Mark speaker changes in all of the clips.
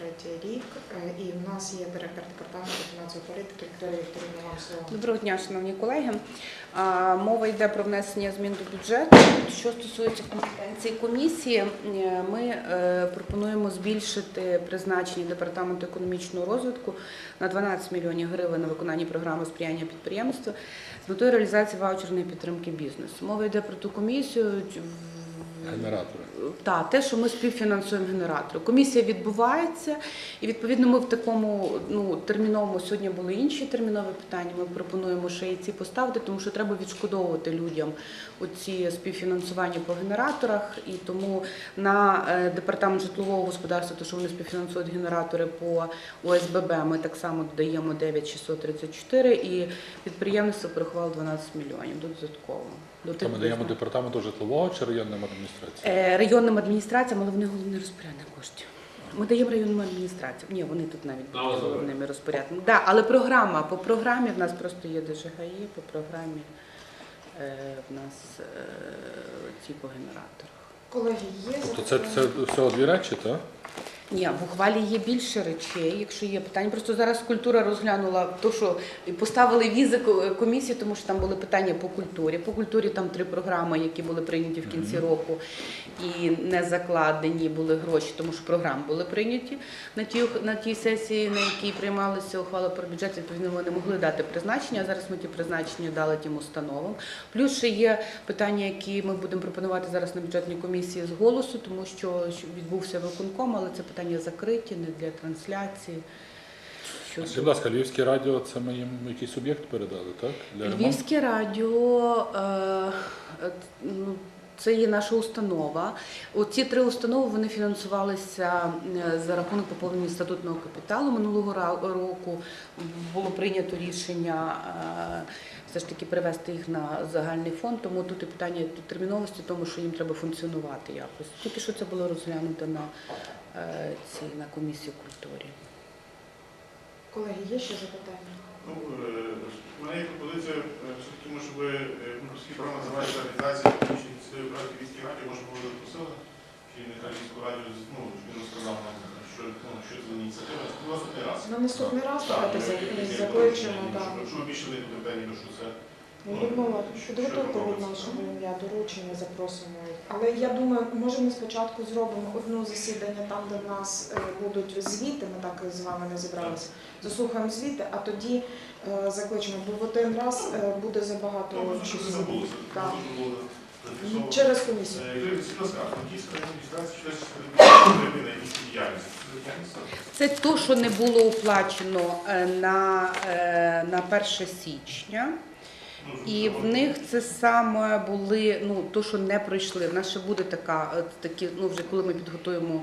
Speaker 1: 23 рік. Е, І в нас є директор департаменту фінансової політики Вікторія Вікторівна вам слово.
Speaker 2: Доброго дня, шановні колеги. Мова йде про внесення змін до бюджету. Що стосується компетенції комісії, е, ми е, пропонуємо збільшити призначення департаменту економічного розвитку на 12 мільйонів гривень на виконання програми сприяння підприємства з метою реалізації ваучерної підтримки бізнесу. Мова йде про ту комісію. в- Так, те, що ми співфінансуємо генератори. Комісія відбувається, і відповідно ми в такому ну терміновому сьогодні були інші термінові питання. Ми пропонуємо ще і ці поставити, тому що треба відшкодовувати людям оці співфінансування по генераторах. І тому на е, департамент житлового господарства, то що вони співфінансують генератори по ОСББ, ми так само додаємо 9634 і підприємництво порахувало 12 мільйонів додатково. До
Speaker 3: То
Speaker 2: тих
Speaker 3: ми даємо департаменту житлового чи районним адміністраціям?
Speaker 2: Е, Районним адміністраціям, але вони головний розпорядник коштів. Ми даємо районним адміністраціям. Ні, вони тут навіть будуть головними розпорядниками. Да, але програма по програмі в нас просто є ДЖГІ, по програмі е, в нас е, ці по генераторах.
Speaker 1: Колеги, є
Speaker 3: Тобто це,
Speaker 1: запитання?
Speaker 3: це всього дві речі, так?
Speaker 2: Ні, в ухвалі є більше речей, якщо є питання. Просто зараз культура розглянула то, що поставили візи комісії, тому що там були питання по культурі. По культурі там три програми, які були прийняті в кінці року і не закладені були гроші, тому що програми були прийняті на тій на тій сесії, на якій приймалася ухвала про бюджет. Відповідно, вони могли дати призначення. а Зараз ми ті призначення дали тим установам. Плюс ще є питання, які ми будемо пропонувати зараз на бюджетній комісії з голосу, тому що що відбувся виконком, але це питання закриті, не для трансляції.
Speaker 3: Будь ласка, Львівське радіо це ми їм якийсь об'єкт передали, так? Для?
Speaker 2: Львівське радіо е, е, ну, це є наша установа. Оці три установи вони фінансувалися е, за рахунок поповнення статутного капіталу. Минулого року було прийнято рішення все ж таки перевести їх на загальний фонд. Тому тут і питання терміновості, тому що їм треба функціонувати якось. Тільки що це було розглянуто на е, цій на комісії культури.
Speaker 1: Колеги, є ще запитання?
Speaker 4: Ну, е, мене є пропозиція, е, все-таки, може, ви, е, ну, оскільки програма називається організація технічної ініціативи проекту Війській раді, може, ви вже просили керівника Львівського радіо, ну, він розказав нам, що, ну, що це за ініціатива. Ну, наступний раз.
Speaker 1: На наступний раз
Speaker 4: Так,
Speaker 1: давайте закличемо.
Speaker 4: я-
Speaker 1: так.
Speaker 4: щоб- Щоб ви більше не питання, що це.
Speaker 1: Ми будемо
Speaker 4: що-
Speaker 1: від нашого ім'я доручення, запросимо їх. Але я думаю, може ми спочатку зробимо одне засідання там, де в нас е, будуть звіти, ми так з вами не зібралися. Заслухаємо звіти, а тоді е, закличемо, бо в один раз е, буде забагато
Speaker 4: Ну. Дуже було зафіксовано.
Speaker 1: Через комісію.
Speaker 4: Е. Це?
Speaker 2: То, що не було оплачено на, на 1 січня.
Speaker 4: Ну,
Speaker 2: І в них це саме були ну то, що не пройшли. В нас ще буде така, е, такі, ну вже коли ми підготуємо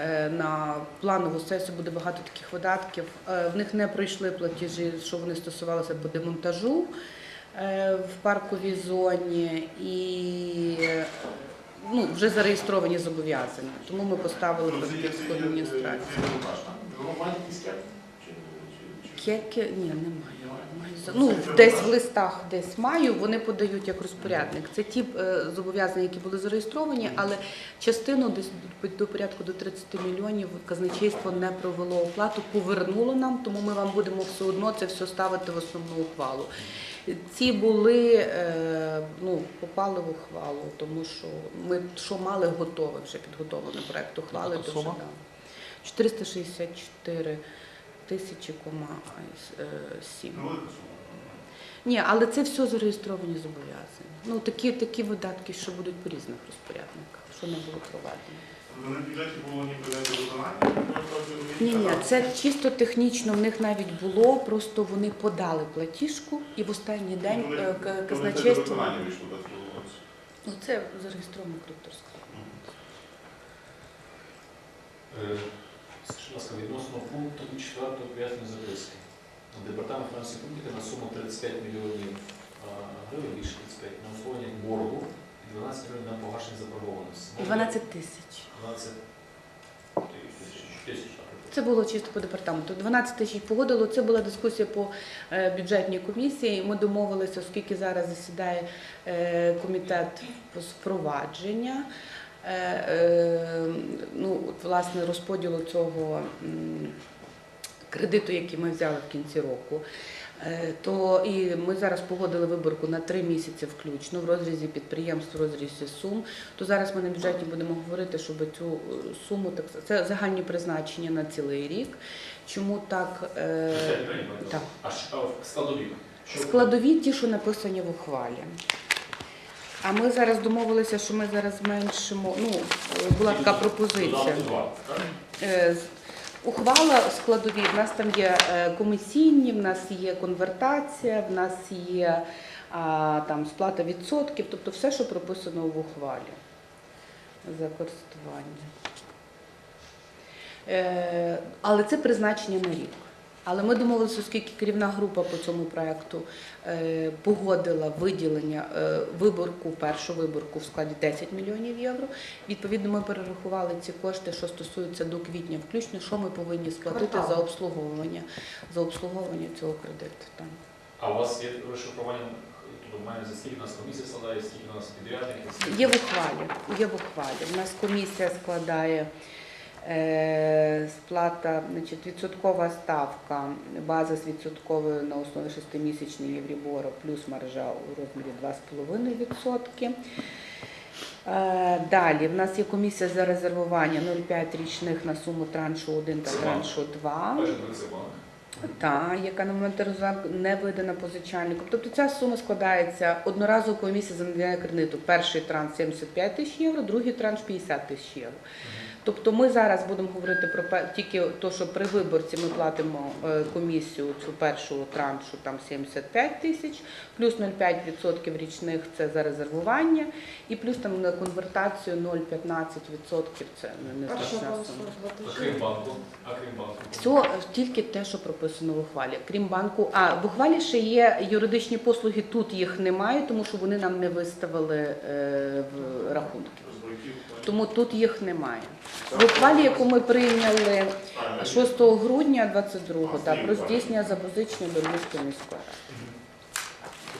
Speaker 2: е, на планову сесію, буде багато таких видатків. Е, В них не пройшли платежі, що вони стосувалися по демонтажу е, в парковій зоні і е, ну, вже зареєстровані зобов'язання. Тому ми поставили
Speaker 4: Ну,
Speaker 2: Франківську адміністрацію. Кеки ні, немає. Ну, десь в листах десь маю, вони подають як розпорядник. Це ті е, зобов'язання, які були зареєстровані, але частину десь до- порядку до 30 мільйонів казначейство не провело оплату, повернуло нам, тому ми вам будемо все одно це все ставити в основну ухвалу. Ці були, е, ну, попали в ухвалу, тому що ми що мали готове вже підготовлений проект ухвали.
Speaker 3: Яка
Speaker 2: то вже, 464 тисячі кома е, сім. Ні, але це все зареєстровані зобов'язання. Ну такі, такі видатки, що будуть по різних розпорядниках, що не було проведено.
Speaker 4: Ви бюджеті було ніби виконання?
Speaker 2: Ні, ні, це чисто технічно. В них навіть було, просто вони подали платіжку, і в останній день
Speaker 4: Вони-
Speaker 2: е,
Speaker 4: вони
Speaker 2: казначейство. Ну це зареєстровано крипторська.
Speaker 5: Ласка, відносно пункту 4 пояснення записки. Департамент фінансової політики на суму 35 мільйонів гривень, більше 35, на усвоєння боргу і 12 мільйонів на погашення заборгованості.
Speaker 2: 12 тисяч.
Speaker 5: 12 тисяч.
Speaker 2: Це було чисто по департаменту. 12 тисяч погодило. Це була дискусія по е, бюджетній комісії. Ми домовилися, оскільки зараз засідає е, комітет з впровадження. Е, е, ну, от, власне, розподілу цього кредиту, який ми взяли в кінці року. Е, То і ми зараз погодили виборку на три місяці включно в розрізі підприємств, в розрізі сум. То зараз ми на бюджеті будемо говорити, щоб цю суму так це загальні призначення на цілий рік. Чому так? е, так.
Speaker 5: А складові?
Speaker 2: Складові ті, що написані в ухвалі. А ми зараз домовилися, що ми зараз зменшимо. Ну, е, була така пропозиція. Е, Ухвала складові, в нас там є е, комісійні, в нас є конвертація, в нас є а, там сплата відсотків, тобто все, що прописано в ухвалі за користування. Е, але це призначення на рік. Але ми домовилися, оскільки керівна група по цьому проекту е, погодила виділення е, виборку, першу виборку в складі 10 мільйонів євро. Відповідно, ми перерахували ці кошти, що стосуються до квітня, включно, що ми повинні сплатити за обслуговування, за обслуговування цього кредиту. Там.
Speaker 5: А у вас є розшифрування, тобто за скільки у нас комісія складає, скільки у нас підрядників?
Speaker 2: Є в ухвалі. Є в ухвалі. У нас комісія складає е, сплата, значить, відсоткова ставка, база з відсотковою на основі шестимісячної Єврібору плюс маржа у розмірі 2,5%. Е, Далі в нас є комісія за резервування 0,5 річних на суму траншу 1 та траншу 2.
Speaker 5: Перший.
Speaker 2: Та, яка на момент розрахунку не видана позичальником. Тобто ця сума складається одноразово комісія за надання кредиту. Перший транш 75 тисяч євро, другий транш 50 тисяч євро. Тобто ми зараз будемо говорити про тільки то, що при виборці ми платимо е, комісію цю першу траншу там 75 тисяч, плюс 0,5% річних це за резервування, і плюс там на конвертацію 0,15% це не-
Speaker 1: Перша
Speaker 2: сума.
Speaker 5: Крім банку? А крім банку?
Speaker 2: Все тільки те, що прописано в ухвалі. Крім банку, а в ухвалі ще є юридичні послуги. Тут їх немає, тому що вони нам не виставили е, в рахунки. Тому тут їх немає. В ухвалі, яку ми прийняли 6 грудня 22 та про здійснення запозичення до міської ради.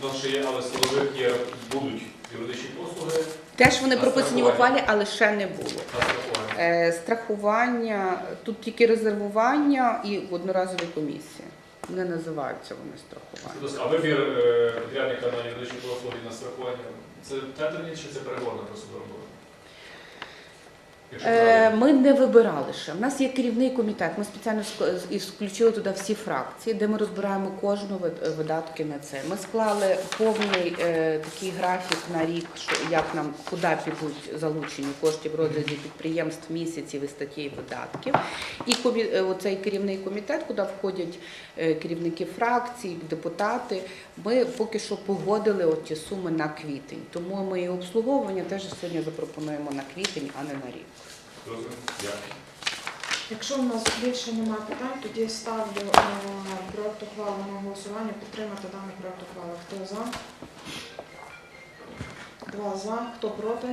Speaker 5: У нас ще є, але складових є, будуть юридичні послуги
Speaker 2: Теж вони прописані в ухвалі, але ще не було.
Speaker 5: страхування.
Speaker 2: Е, Страхування, тут тільки резервування і одноразові комісії. Не називаються вони страхування.
Speaker 5: А вибір е, підрядника на юридичні послуги на страхування це тендерні чи це переговорна процедура була?
Speaker 2: Е. Ми не вибирали ще. У нас є керівний комітет. Ми спеціально включили туди всі фракції, де ми розбираємо кожну вид- видатки на це. Ми склали повний е, такий графік на рік, що як нам куди підуть залучені кошти в розрізі підприємств, місяців і статей видатків. І комі- е, оцей керівний комітет, куди входять е, керівники фракцій, депутати. Ми поки що погодили ті суми на квітень. Тому ми і обслуговування теж сьогодні запропонуємо на квітень, а не на рік.
Speaker 5: Розумію. Дякую.
Speaker 1: Якщо у нас більше немає питань, тоді я ставлю е, проект ухвали на голосування, підтримати даний проект ухвали. Хто за? Два за. Хто проти?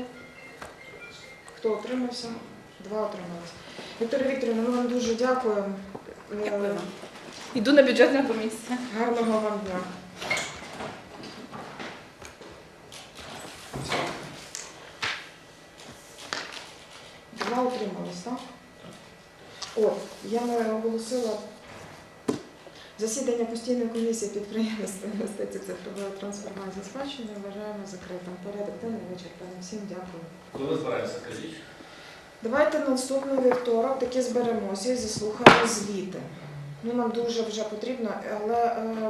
Speaker 1: Хто утримався? Два утрималися. Вікторія Вікторівна, ми вам дуже дякуємо. Е,
Speaker 2: Дякую вам. Іду на бюджетну комісію.
Speaker 1: Гарного вам дня. Два утримались, так? От, я оголосила засідання постійної комісії підприємництва інвестицій цифрової трансформації спадщини. Вважаємо закритим. Порядок денний вичерпаний. Всім дякую.
Speaker 5: Коли збираємося, скажіть?
Speaker 1: Давайте на наступний вівторок таки зберемося і заслухаємо звіти. Ну, нам дуже вже потрібно, але е,